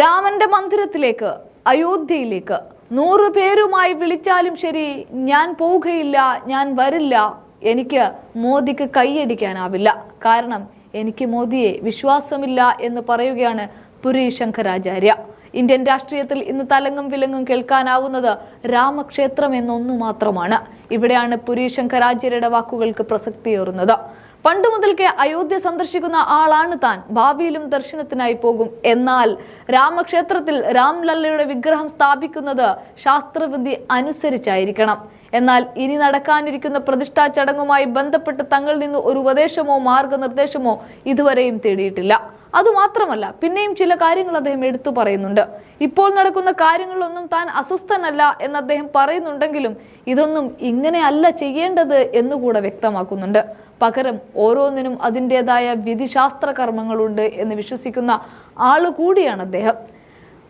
രാമന്റെ മന്ദിരത്തിലേക്ക് അയോധ്യയിലേക്ക്. നൂറു പേരുമായി വിളിച്ചാലും ശരി ഞാൻ പോവുകയില്ല ഞാൻ വരില്ല. എനിക്ക് മോദിക്ക് കൈയടിക്കാനാവില്ല. കാരണം എനിക്ക് മോദിയെ വിശ്വാസമില്ല എന്ന് പറയുകയാണ് പുരി ശങ്കരാചാര്യ. ഇന്ത്യൻ രാഷ്ട്രീയത്തിൽ ഇന്ന് തലങ്ങും വിലങ്ങും കേൾക്കാനാവുന്നത് രാമക്ഷേത്രം എന്നൊന്നു മാത്രമാണ്. ഇവിടെയാണ് പുരി ശങ്കരാചാര്യയുടെ വാക്കുകൾക്ക് പ്രസക്തിയേറുന്നത്. പണ്ട് മുതൽക്കേ അയോധ്യ സന്ദർശിക്കുന്ന ആളാണ് താൻ. ഭാവിയിലും ദർശനത്തിനായി പോകും. എന്നാൽ രാമക്ഷേത്രത്തിൽ രാംലല്ലയുടെ വിഗ്രഹം സ്ഥാപിക്കുന്നത് ശാസ്ത്രവിധി അനുസരിച്ചായിരിക്കണം. എന്നാൽ ഇനി നടക്കാനിരിക്കുന്ന പ്രതിഷ്ഠാ ചടങ്ങുമായി ബന്ധപ്പെട്ട് തങ്ങളിൽ നിന്ന് ഒരു ഉപദേശമോ മാർഗനിർദ്ദേശമോ ഇതുവരെയും തേടിയിട്ടില്ല. അതുമാത്രമല്ല പിന്നെയും ചില കാര്യങ്ങൾ അദ്ദേഹം എടുത്തു പറയുന്നുണ്ട്. ഇപ്പോൾ നടക്കുന്ന കാര്യങ്ങളിലൊന്നും താൻ അസ്വസ്ഥനല്ല എന്ന് അദ്ദേഹം പറയുന്നുണ്ടെങ്കിലും ഇതൊന്നും ഇങ്ങനെയല്ല ചെയ്യേണ്ടത് എന്നുകൂടെ വ്യക്തമാക്കുന്നുണ്ട്. പകരം ഓരോന്നിനും അതിന്റെതായ വിധിശാസ്ത്ര കർമ്മങ്ങളുണ്ട് എന്ന് വിശ്വസിക്കുന്ന ആളുകൂടിയാണ് അദ്ദേഹം.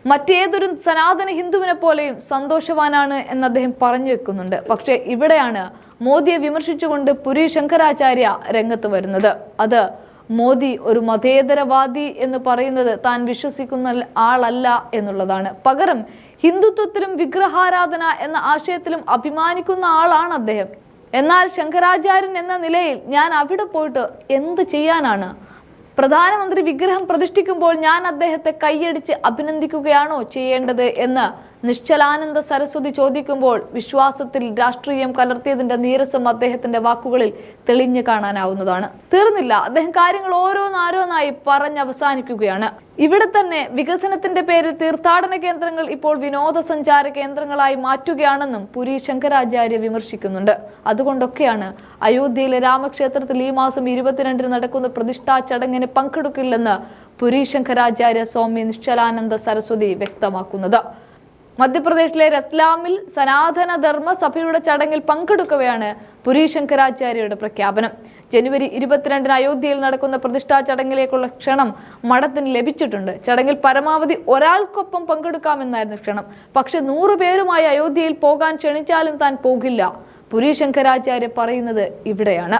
മറ്റേതൊരു സനാതന ഹിന്ദുവിനെ പോലെയും സന്തോഷവാനാണ് എന്ന് അദ്ദേഹം പറഞ്ഞു വെക്കുന്നുണ്ട്. പക്ഷേ ഇവിടെയാണ് മോദിയെ വിമർശിച്ചുകൊണ്ട് പുരി ശങ്കരാചാര്യ രംഗത്ത് വരുന്നത്. അത് മോദി ഒരു മതേതരവാദി എന്ന് പറയുന്നത് താൻ വിശ്വസിക്കുന്ന ആളല്ല എന്നുള്ളതാണ്. പകരം ഹിന്ദുത്വത്തിലും വിഗ്രഹാരാധന എന്ന ആശയത്തിലും അഭിമാനിക്കുന്ന ആളാണ് അദ്ദേഹം. എന്നാൽ ശങ്കരാചാര്യൻ എന്ന നിലയിൽ ഞാൻ അവിടെ പോയിട്ട് എന്ത് ചെയ്യാനാണ്? പ്രധാനമന്ത്രി വിഗ്രഹം പ്രതിഷ്ഠിക്കുമ്പോൾ ഞാൻ അദ്ദേഹത്തെ കൈയടിച്ച് അഭിനന്ദിക്കുകയാണോ ചെയ്യേണ്ടത് എന്ന് നിശ്ചലാനന്ദ സരസ്വതി ചോദിക്കുമ്പോൾ വിശ്വാസത്തിൽ രാഷ്ട്രീയം കലർത്തിയതിന്റെ നീരസം അദ്ദേഹത്തിന്റെ വാക്കുകളിൽ തെളിഞ്ഞു കാണാനാവുന്നതാണ്. തീർന്നില്ല. അദ്ദേഹം കാര്യങ്ങൾ ഓരോന്നാരോന്നായി പറഞ്ഞ് അവസാനിക്കുകയാണ്. ഇവിടെ തന്നെ വികസനത്തിന്റെ പേരിൽ തീർത്ഥാടന കേന്ദ്രങ്ങൾ ഇപ്പോൾ വിനോദസഞ്ചാര കേന്ദ്രങ്ങളായി മാറ്റുകയാണെന്നും പുരി ശങ്കരാചാര്യ വിമർശിക്കുന്നുണ്ട്. അതുകൊണ്ടൊക്കെയാണ് അയോധ്യയിലെ രാമക്ഷേത്രത്തിൽ ഈ മാസം ഇരുപത്തിരണ്ടിന് നടക്കുന്ന പ്രതിഷ്ഠാ ചടങ്ങിന് പങ്കെടുക്കില്ലെന്ന് പുരി ശങ്കരാചാര്യ സ്വാമി നിശ്ചലാനന്ദ സരസ്വതി വ്യക്തമാക്കുന്നത്. മധ്യപ്രദേശിലെ രത്ലാമിൽ സനാതന ധർമ്മ സഭയുടെ ചടങ്ങിൽ പങ്കെടുക്കവെയാണ് പുരി ശങ്കരാചാര്യയുടെ പ്രഖ്യാപനം. ജനുവരി ഇരുപത്തിരണ്ടിന് അയോധ്യയിൽ നടക്കുന്ന പ്രതിഷ്ഠാ ചടങ്ങിലേക്കുള്ള ക്ഷണം മഠത്തിന് ലഭിച്ചിട്ടുണ്ട്. ചടങ്ങിൽ പരമാവധി ഒരാൾക്കൊപ്പം പങ്കെടുക്കാമെന്നായിരുന്നു ക്ഷണം. പക്ഷെ നൂറു പേരുമായി അയോധ്യയിൽ പോകാൻ ക്ഷണിച്ചാലും താൻ പോകില്ല. പുരി ശങ്കരാചാര്യ പറയുന്നത് ഇവിടെയാണ്.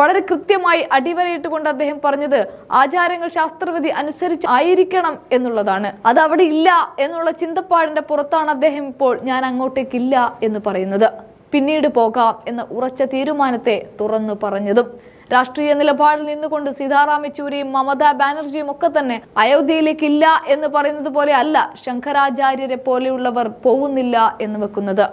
വളരെ കൃത്യമായി അടിവരയിട്ട് കൊണ്ട് അദ്ദേഹം പറഞ്ഞത് ആചാരങ്ങൾ ശാസ്ത്രവിധി അനുസരിച്ച് ആയിരിക്കണം എന്നുള്ളതാണ്. അത് അവിടെ ഇല്ല എന്നുള്ള ചിന്തപ്പാടിന്റെ പുറത്താണ് അദ്ദേഹം ഇപ്പോൾ ഞാൻ അങ്ങോട്ടേക്കില്ല എന്ന് പറയുന്നത്. പിന്നീട് പോകാം എന്ന ഉറച്ച തീരുമാനത്തെ തുറന്നു പറഞ്ഞതും. രാഷ്ട്രീയ നിലപാടിൽ നിന്നുകൊണ്ട് സീതാറാം യെച്ചൂരിയും മമതാ ബാനർജിയും ഒക്കെ തന്നെ അയോധ്യയിലേക്ക് ഇല്ല എന്ന് പറയുന്നത് പോലെ അല്ല ശങ്കരാചാര്യരെ പോലെയുള്ളവർ പോകുന്നില്ല എന്ന് വെക്കുന്നത്.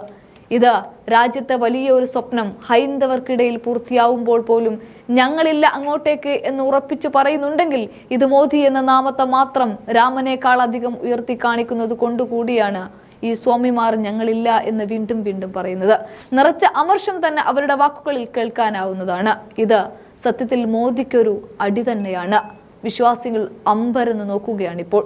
ഇത് രാജ്യത്തെ വലിയ ഒരു സ്വപ്നം ഹൈന്ദവർക്കിടയിൽ പൂർത്തിയാവുമ്പോൾ പോലും ഞങ്ങളില്ല അങ്ങോട്ടേക്ക് എന്ന് ഉറപ്പിച്ചു പറയുന്നുണ്ടെങ്കിൽ ഇത് മോദി എന്ന നാമത്തെ മാത്രം രാമനേക്കാൾ അധികം ഉയർത്തി കാണിക്കുന്നത് കൊണ്ടുകൂടിയാണ് ഈ സ്വാമിമാർ ഞങ്ങളില്ല എന്ന് വീണ്ടും വീണ്ടും പറയുന്നത്. നിറച്ച അമർഷം തന്നെ അവരുടെ വാക്കുകളിൽ കേൾക്കാനാവുന്നതാണ്. ഇത് സത്യത്തിൽ മോദിക്കൊരു അടി തന്നെയാണ്. വിശ്വാസികൾ അമ്പരന്ന് നോക്കുകയാണിപ്പോൾ.